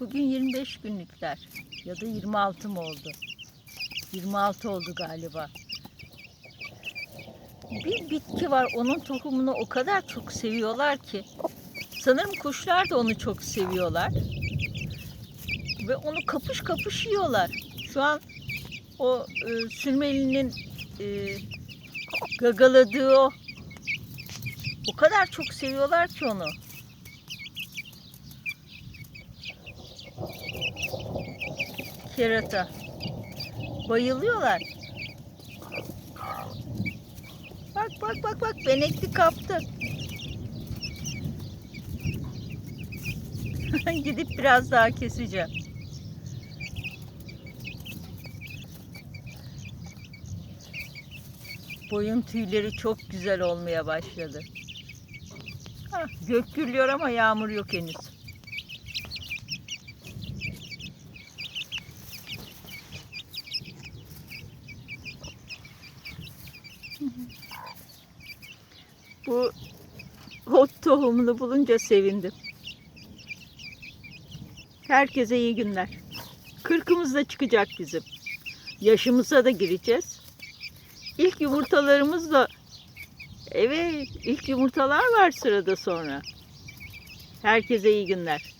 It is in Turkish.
Bugün 25 günlükler ya da 26 mı oldu? 26 oldu galiba. Bir bitki var onun tohumunu o kadar çok seviyorlar ki. Sanırım kuşlar da onu çok seviyorlar. Ve onu kapış kapış yiyorlar. Şu an o e, sürmelinin e, gagaladığı o. O kadar çok seviyorlar ki onu. Kerata. Bayılıyorlar. Bak bak bak bak benekli kaptı. Gidip biraz daha keseceğim. Boyun tüyleri çok güzel olmaya başladı. Hah, gök gürlüyor ama yağmur yok henüz. Bu hot tohumunu bulunca sevindim. Herkese iyi günler. Kırkımız da çıkacak bizim. Yaşımıza da gireceğiz. İlk yumurtalarımız da evet ilk yumurtalar var sırada sonra. Herkese iyi günler.